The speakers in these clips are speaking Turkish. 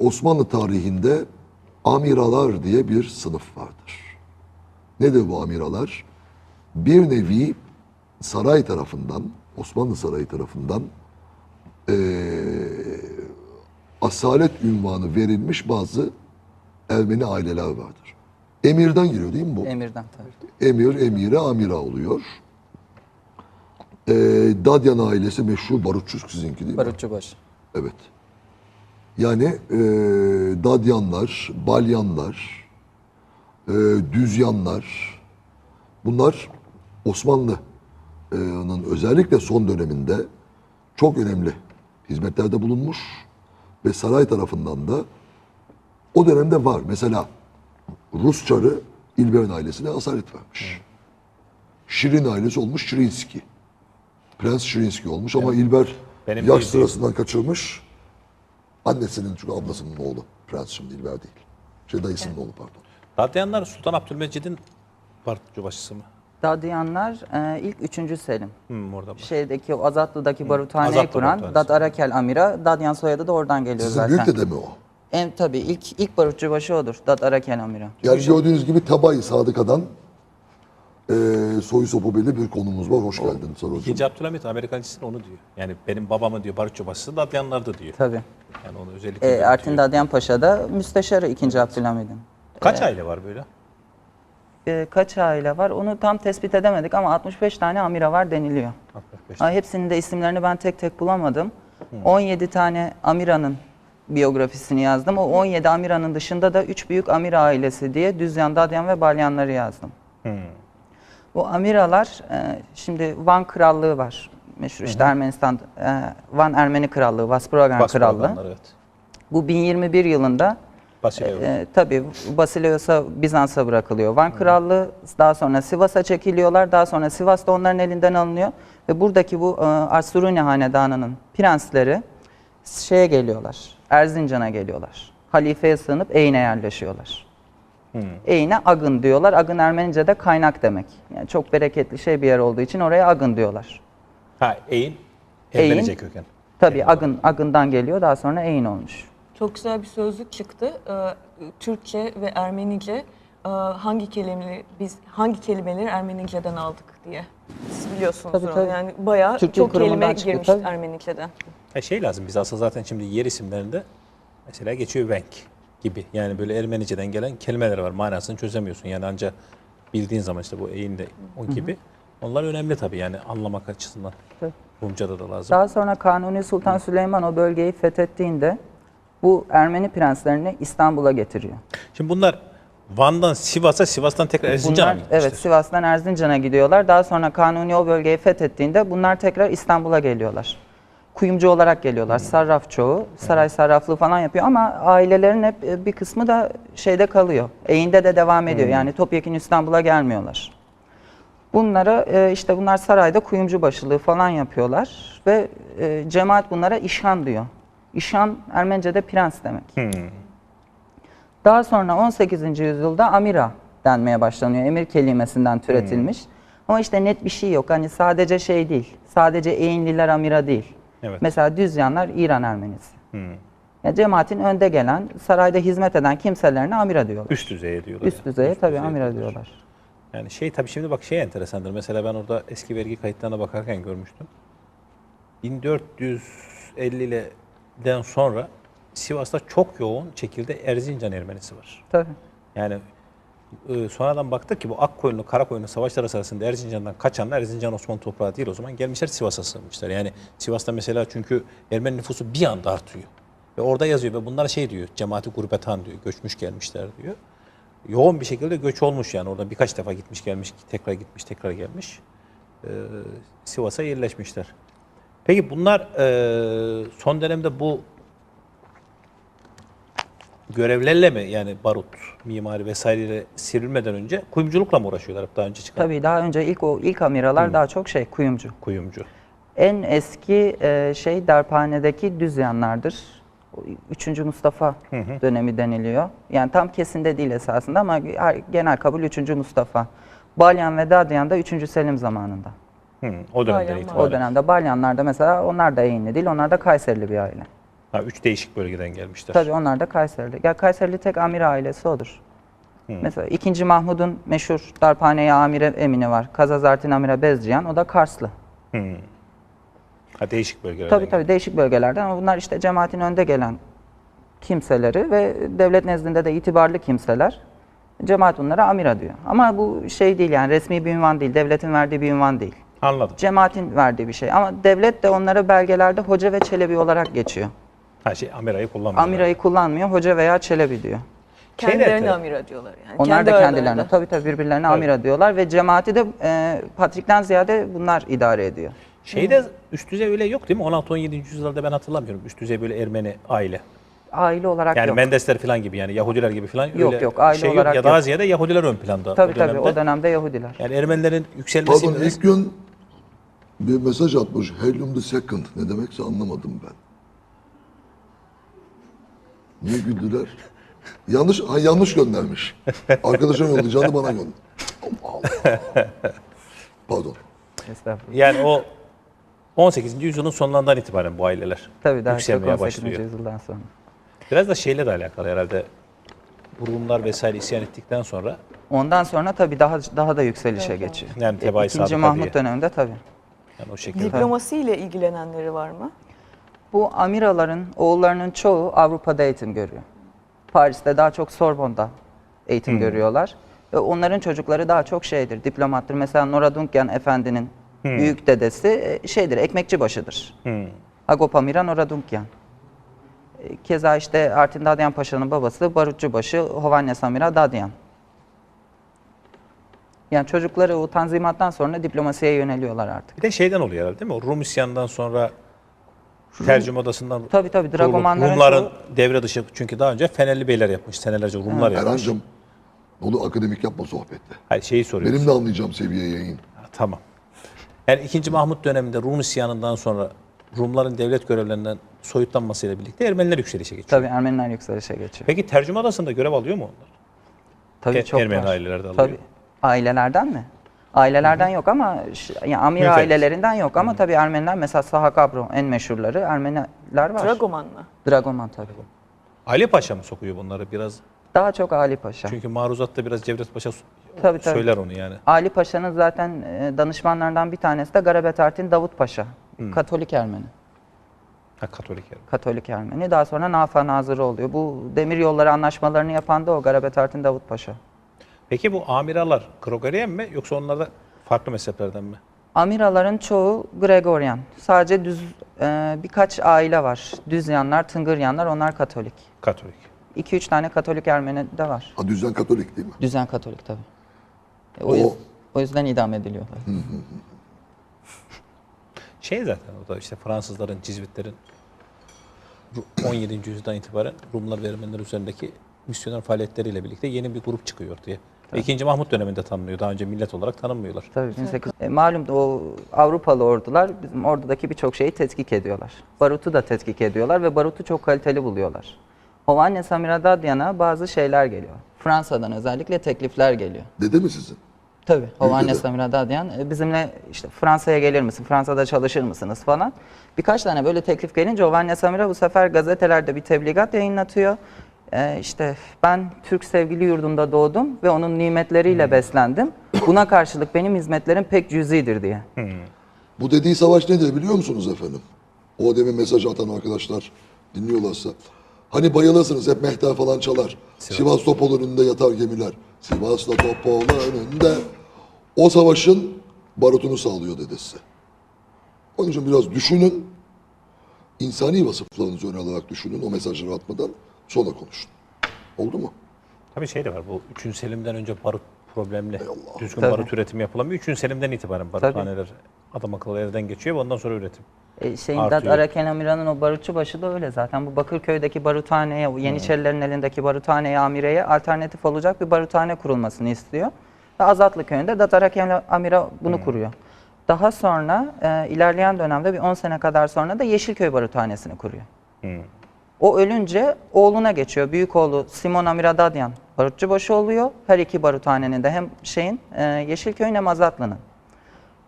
Osmanlı tarihinde amiralar diye bir sınıf vardır. Nedir bu amiralar? Bir nevi saray tarafından, Osmanlı Sarayı tarafından eee, asalet ünvanı verilmiş bazı Ermeni aileler vardır. Emirden giriyor değil mi bu? Emirden tabii. Emir, emire, amira oluyor. Eee Dadyan ailesi meşhur barutçu sizinki değil mi? Barutçubaşı. Evet. Yani eee Dadyanlar, Balyanlar, eee Düzyanlar bunlar Osmanlı'nın özellikle son döneminde çok önemli hizmetlerde bulunmuş ve saray tarafından da o dönemde var. Mesela Rus çarı İlberin ailesine asalet vermiş. Şirin ailesi olmuş Şirinski. Prens Şirinski olmuş ama İlber Benim yaş bildiğim- sırasından kaçırmış. Annesinin çünkü ablasının oğlu. Prens şimdi İlber değil. Şey dayısının oğlu pardon. Dadyanlar Sultan Abdülmecid'in Barutçubaşısı mı? Dadyanlar e, ilk 3. Selim. Hmm, orada? Şeydeki o Azatlı'daki baruthaneyi Azatlı kuran baruthanesi. Dad Arakel Amira. Dadyan soyadı da oradan geliyor Sizin zaten. büyük dede mi o? En tabii ilk ilk barutçubaşı odur. Dad Arakel Amira. Yani gördüğünüz gibi Tabay Sadıka'dan eee soyu sopu belli bir konumuz var. Hoş geldin Sarıcığım. İkinci Abdülhamit Amerikan elçisi onu diyor. Yani benim babamın diyor Barutçubaşısı Dadyanlardı diyor. Tabii. Yani onu özellikle E. Ertin Dadyan Paşa da müsteşarı 2. Abdülhamid'in. Kaç aile var böyle? E, kaç aile var onu tam tespit edemedik ama 65 tane amira var deniliyor. 65. Ha, hepsinin de isimlerini ben tek tek bulamadım. 17 tane Amira'nın biyografisini yazdım. O 17 Amira'nın dışında da 3 büyük Amira ailesi diye Düzyan, Dadyan ve Balyanları yazdım. Bu Amiralar, e, şimdi Van Krallığı var. Meşhur işte Ermenistan, e, Van Ermeni Krallığı, Vaspuragan Krallığı. Evet. Bu 1021 yılında Basileus. e, tabii Basileus'a Bizans'a bırakılıyor. Van Krallığı daha sonra Sivas'a çekiliyorlar. Daha sonra Sivas da onların elinden alınıyor. Ve buradaki bu e, Arsuruni Hanedanı'nın prensleri şeye geliyorlar. Erzincan'a geliyorlar. Halifeye sığınıp Eyn'e yerleşiyorlar. Eyn'e Agın diyorlar. Agın Ermenice'de kaynak demek. Yani çok bereketli şey bir yer olduğu için oraya Agın diyorlar. Ha, Eyn. Eyn. Ermenice köken. Tabii Agın, Agın'dan geliyor. Daha sonra Eyn olmuş. Çok güzel bir sözlük çıktı. Ee, Türkçe ve Ermenice e, hangi kelimeleri biz hangi kelimeleri Ermenice'den aldık diye. Siz biliyorsunuz Tabii, onu. tabii. Yani bayağı Türk Dil çok kelime çıktı, girmiş tabii. Ermenice'den. Ha, şey lazım biz aslında zaten şimdi yer isimlerinde mesela geçiyor Venk gibi. Yani böyle Ermenice'den gelen kelimeler var. Manasını çözemiyorsun. Yani ancak bildiğin zaman işte bu Eyn de o gibi. Onlar önemli tabii yani anlamak açısından. Tabii. Rumca'da da lazım. Daha sonra Kanuni Sultan Süleyman o bölgeyi fethettiğinde bu Ermeni prenslerini İstanbul'a getiriyor. Şimdi bunlar Van'dan Sivas'a, Sivas'tan tekrar Erzincan'a Bunlar evet Sivas'tan Erzincan'a gidiyorlar. Daha sonra Kanuni o bölgeyi fethettiğinde bunlar tekrar İstanbul'a geliyorlar. Kuyumcu olarak geliyorlar. Sarraf çoğu. Saray sarraflığı falan yapıyor ama ailelerin hep e, bir kısmı da şeyde kalıyor. Eğinde de devam ediyor. Yani topyekun İstanbul'a gelmiyorlar. Bunlara e, işte bunlar sarayda kuyumcu başılığı falan yapıyorlar ve e, cemaat bunlara işhan diyor. İşhan Ermenice'de prens demek. Daha sonra 18. yüzyılda amira denmeye başlanıyor. Emir kelimesinden türetilmiş. Ama işte net bir şey yok. Hani sadece şey değil. Sadece Eğinliler amira değil. Evet. Mesela Düzyanlar İran Ermenisi. Yani cemaatin önde gelen, sarayda hizmet eden kimselerine amira diyorlar. Üst düzeye diyorlar. Üst yani. düzeye tabii düzeye amira diyorlar. Yani şey tabii şimdi bak şey enteresandır. Mesela ben orada eski vergi kayıtlarına bakarken görmüştüm. 1450'den sonra Sivas'ta çok yoğun şekilde Erzincan Ermenisi var. Tabii. Yani e, sonradan baktık ki bu Akkoyunlu, Karakoyunlu savaşları sırasında Erzincan'dan kaçanlar Erzincan Osmanlı toprağı değil o zaman gelmişler Sivas'a sığınmışlar. Yani Sivas'ta mesela çünkü Ermeni nüfusu bir anda artıyor. Ve orada yazıyor ve bunlar şey diyor, cemaati gurbetan diyor, göçmüş gelmişler diyor. Yoğun bir şekilde göç olmuş yani orada birkaç defa gitmiş gelmiş, tekrar gitmiş, tekrar gelmiş. E, Sivas'a yerleşmişler. Peki bunlar e, son dönemde bu görevlerle mi yani barut, mimari vesaireyle sivrilmeden önce kuyumculukla mı uğraşıyorlar hep daha önce çıkan Tabii daha önce ilk o ilk amiralar daha çok şey kuyumcu. kuyumcu? En eski e, şey Darphane'deki Düzyanlardır. O Üçüncü Mustafa dönemi deniliyor. Yani tam kesinde değil esasında ama genel kabul 3. Mustafa. Balyan ve Dadyan da 3. Selim zamanında. Hı, o var. itibaren. O dönemde Balyanlar da mesela onlar da Eğinli değil, onlar da Kayserili bir aile. Ha, üç değişik bölgeden gelmişler. Tabii onlar da Kayserili. Ya Kayserili tek amir ailesi odur. Mesela 2. Mahmud'un meşhur Darphane-i Amire Emini var. Kazazartin Amire Bezciyan. O da Karslı. Ha, değişik bölgelerden. Tabii tabii değişik bölgelerden ama bunlar işte cemaatin önde gelen kimseleri ve devlet nezdinde de itibarlı kimseler. Cemaat bunlara amira diyor. Ama bu şey değil yani resmi bir ünvan değil, devletin verdiği bir ünvan değil. Anladım. Cemaatin verdiği bir şey. Ama devlet de onlara belgelerde hoca ve çelebi olarak geçiyor. Ha şey Amira'yı kullanmıyorlar. Amirayı kullanmıyor, hoca veya çelebi diyor. Kendilerine de- amira diyorlar yani. Onlar Kendi da kendilerine aralarında. tabii tabii birbirlerine amira diyorlar ve cemaati de e, patrikten ziyade bunlar idare ediyor. Şeyde üst düzey öyle yok değil mi? 16-17. yüzyılda ben hatırlamıyorum. Üst düzey böyle Ermeni aile. Aile olarak Yani yok. Mendesler falan gibi yani Yahudiler gibi falan Yok, öyle yok, aile şey olarak Ya daha yok. ziyade Yahudiler ön planda tabii tabii dönemde. o dönemde Yahudiler. Yani Ermenilerin yükselmesi Pardon ilk gün bir mesaj atmış. Helium the second. Ne demekse anlamadım ben. Niye güldüler? yanlış ha, yanlış göndermiş. Arkadaşım yollayacağını bana gönder. Allah Allah. Pardon. Estağfurullah. Yani o 18. yüzyılın sonlarından itibaren bu aileler Tabii daha çok yükselmeye 18. başlıyor. yüzyıldan sonra. Biraz da şeyle de alakalı herhalde. Rumlar vesaire isyan ettikten sonra Ondan sonra tabii daha daha da yükselişe geçiyor. Yani tebaayı İkinci sabıka Mahmut diye. döneminde tabii. yani o şekilde. Diplomasiyle ilgilenenleri var mı? Bu amiraların oğullarının çoğu Avrupa'da eğitim görüyor. Paris'te daha çok Sorbonne'da eğitim görüyorlar. Ve onların çocukları daha çok şeydir, diplomattır. Mesela Noraduncan Efendi'nin büyük dedesi e, şeydir, ekmekçi başıdır. Agop Amira Noraduncan. E, Keza işte Artin Dadyan Paşa'nın babası Barutçu başı Hovannes Amira Dadyan. Yani çocukları o tanzimattan sonra diplomasiye yöneliyorlar artık. Bir de şeyden oluyor herhalde değil mi? O Rum isyanından sonra tercüme odasından Tabii tabii kurulup Dragomanların Rumların devre dışı çünkü daha önce Fenerli beyler yapmış. Senelerce Rumlar yapmış. Erhan'cığım onu akademik yapma sohbette. Hayır şeyi soruyoruz. Benim de anlayacağım seviye yayın. Ha, tamam. Yani 2. Mahmut döneminde Rum isyanından sonra Rumların devlet görevlerinden soyutlanmasıyla birlikte Ermeniler yükselişe geçiyor. Tabii Ermeniler yükselişe geçiyor. Peki tercüme odasında görev alıyor mu onlar? Tabii E- çok Ermeni var. ailelerde alıyor. Tabii. Ailelerden mi? Ailelerden yok ama yani amir Müferit. ailelerinden yok ama tabii Ermeniler mesela Sahakabro en meşhurları Ermeniler var. Dragoman mı? Dragoman tabii. Ali Paşa mı sokuyor bunları biraz? Daha çok Ali Paşa. Çünkü maruzatta biraz Cevdet Paşa Tabii, tabii. söyler onu yani. Ali Paşa'nın zaten e, danışmanlarından bir tanesi de Garabet Artin Davut Paşa. Katolik Ermeni. Ha Katolik yani. Katolik Ermeni. Daha sonra Nafa Nazırı oluyor. Bu demir yolları anlaşmalarını yapan da o Garabet Artin Davut Paşa. Peki bu amiralar Gregorian mi yoksa onlar da farklı mezheplerden mi? Amiraların çoğu Gregorian. Sadece düz e, birkaç aile var. Düzyanlar, Tıngıryanlar onlar Katolik. Katolik. 2-3 tane Katolik Ermeni de var. Ha düzen Katolik değil mi? Düzen Katolik tabii. E, O, O- yüz- o yüzden idam ediliyorlar. Şey zaten o da işte Fransızların, Cizvitlerin Ru- 17. yüzyıldan itibaren Rumlar ve Ermeniler üzerindeki misyoner faaliyetleriyle birlikte yeni bir grup çıkıyor diye. Ve 2. Mahmut döneminde tanınıyor. Daha önce millet olarak tanınmıyorlar. Tabii 1800 e, malum o Avrupalı ordular bizim ordudaki birçok şeyi tetkik ediyorlar. Barutu da tetkik ediyorlar ve barutu çok kaliteli buluyorlar. Hovannes Samiradadyan'a bazı şeyler geliyor. Fransa'dan özellikle teklifler geliyor. Dede mi sizin? Tabii. Hovannes. Samiradadyan e, bizimle işte Fransa'ya gelir misin, Fransa'da çalışır mısınız falan. Birkaç tane böyle teklif gelince Hovannes Samira bu sefer gazetelerde bir tebligat yayınlatıyor. Ee, işte ben Türk sevgili yurdumda doğdum ve onun nimetleriyle beslendim. Buna karşılık benim hizmetlerim pek cüzidir diye. Bu dediği savaş nedir biliyor musunuz efendim? O demin mesaj atan arkadaşlar dinliyorlarsa. Hani bayılırsınız hep mehter falan çalar. Sivas Topol önünde yatar gemiler. Sivas'la Topol önünde. O savaşın barutunu sağlıyor dedesi. Onun için biraz düşünün. İnsani vasıflarınızı öne alarak düşünün o mesajları atmadan sonra konuşun. Oldu mu? Tabii şey de var bu 3. Selim'den önce barut problemli. Düzgün Tabii. barut üretimi yapılamıyor. 3. Selim'den itibaren baruthaneler adam akıllı elden geçiyor ve ondan sonra üretim. E, şeyin Artıyor. Dad Araken Amira'nın o barutçu başı da öyle zaten. Bu Bakırköy'deki baruthaneye, o Yeniçerilerin elindeki baruthaneye, amireye alternatif olacak bir baruthane kurulmasını istiyor. Ve Azatlı köyünde Dad Araken Amira bunu kuruyor. Daha sonra e, ilerleyen dönemde bir 10 sene kadar sonra da Yeşilköy Baruthanesi'ni kuruyor. O ölünce oğluna geçiyor. Büyük oğlu Simon Amira Dadyan barutçu başı oluyor. Her iki baruthanenin de hem şeyin e, Yeşilköy'ün hem Azatlı'nın.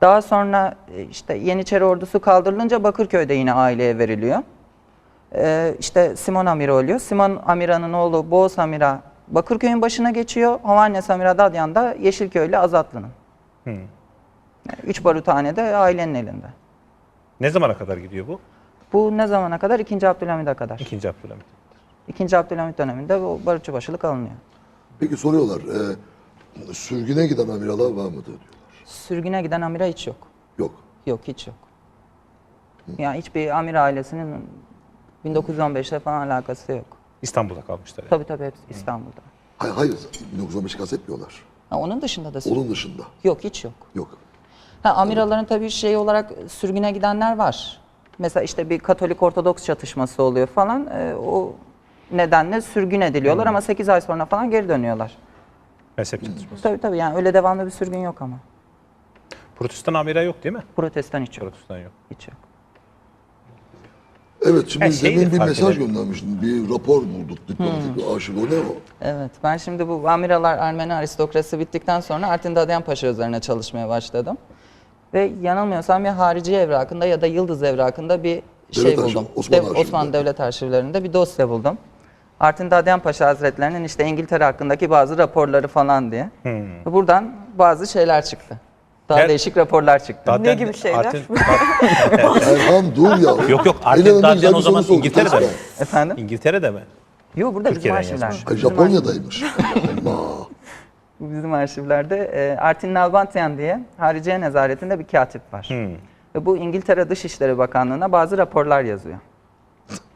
Daha sonra e, işte Yeniçeri ordusu kaldırılınca Bakırköy'de yine aileye veriliyor. Ee, işte Simon Amira ölüyor. Simon Amira'nın oğlu Boğaz Amira Bakırköy'ün başına geçiyor. Hovannes Amira Dadyan da Yeşilköylü Azatlı'nın. Yani üç barutane de ailenin elinde. Ne zamana kadar gidiyor bu? Bu ne zamana kadar? 2. Abdülhamid'e kadar. İkinci Abdülhamit. 2. Abdülhamid döneminde bu barutçubaşılık alınıyor. Peki soruyorlar. E, sürgüne giden amiralar var mıdır diyorlar. Sürgüne giden amira hiç yok. Yok. Yok hiç yok. Yani hiçbir amir ailesinin 1915'te falan alakası yok. İstanbul'da kalmışlar. Yani. Tabii tabii hepsi İstanbul'da. Hayır, hayır 1915'i kastetmiyorlar. Ha, onun dışında da sürgün. Onun dışında. Yok hiç yok. Yok. Ha, amiraların tabii şey olarak sürgüne gidenler var. Mesela işte bir Katolik Ortodoks çatışması oluyor falan. e, o nedenle sürgün ediliyorlar ama 8 ay sonra falan geri dönüyorlar. Mezhep çatışması. Tabii tabii yani öyle devamlı bir sürgün yok ama. Protestan amira yok değil mi? Protestan hiç yok. Protestan yok. Hiç yok. Evet şimdi şeyi de demin bir fark mesaj edelim. göndermiştin. Bir rapor bulduk diplomatik bir arşiv. O ne o? Evet, ben şimdi bu amiralar Ermeni aristokrasi bittikten sonra Artin Dadyan Paşa üzerine çalışmaya başladım. Ve yanılmıyorsam ya harici evrakında ya da Yıldız evrakında bir şey Devlet buldum. Osmanlı Dev- arşivinde. Osmanlı Devlet Arşivlerinde bir dosya buldum. Artin Dadyan Paşa Hazretlerinin işte İngiltere hakkındaki bazı raporları falan diye. Ve Buradan bazı şeyler çıktı. Daha Gel- değişik raporlar çıktı. Zaten gibi şeyler? Artin- Erhan dur ya. Yok yok Artin Dadyan o zaman İngiltere'de mi? Efendim? İngiltere'de mi? Yok burada bizim Türkiye'den arşivler. yazmış. Ay, Bizim Japonya'daymış. Allah. Bu bizim arşivlerde e, Artin Nalbantyan diye Hariciye Nezaretinde bir katip var. Ve bu İngiltere Dışişleri Bakanlığı'na bazı raporlar yazıyor.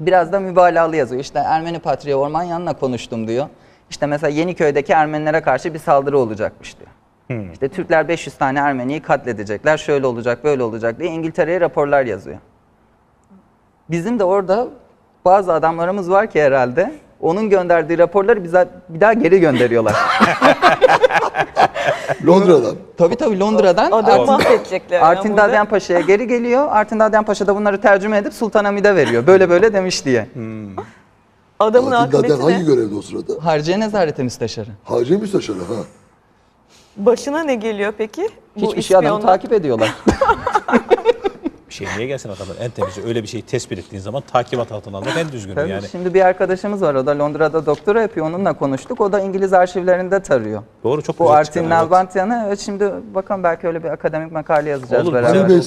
Biraz da mübalağalı yazıyor. İşte Ermeni Patriği Ormanyan'la konuştum diyor. İşte mesela Yeniköy'deki Ermenilere karşı bir saldırı olacakmış diyor. İşte Türkler 500 tane Ermeniyi katledecekler, şöyle olacak, böyle olacak diye İngiltere'ye raporlar yazıyor. Bizim de orada bazı adamlarımız var ki herhalde onun gönderdiği raporları bize bir daha geri gönderiyorlar. Londra'dan. Tabii tabii Londra'dan Adamı Artin, mahvedecekler. Artin. Dadyan Paşa'ya geri geliyor. Artin Dadyan Paşa da bunları tercüme edip Sultanahmet'e veriyor. Böyle böyle demiş diye. Adamın Atilla akıbeti Adem hangi görevde o sırada? Harciye Nezareti Müsteşarı. Hacı Müsteşarı ha. Başına ne geliyor peki? Bu Hiçbir şey adamı takip ediyorlar. Şey niye gelsin adamlar? En temizi öyle bir şeyi tespit ettiğin zaman takibat altına almak en düzgünü Tabii, yani. Şimdi bir arkadaşımız var o da Londra'da doktora yapıyor. Onunla konuştuk. O da İngiliz arşivlerinde tarıyor. Doğru çok Bu güzel Artin çıkar, evet. Şimdi bakalım belki öyle bir akademik makale yazacağız Olur, beraber. Bey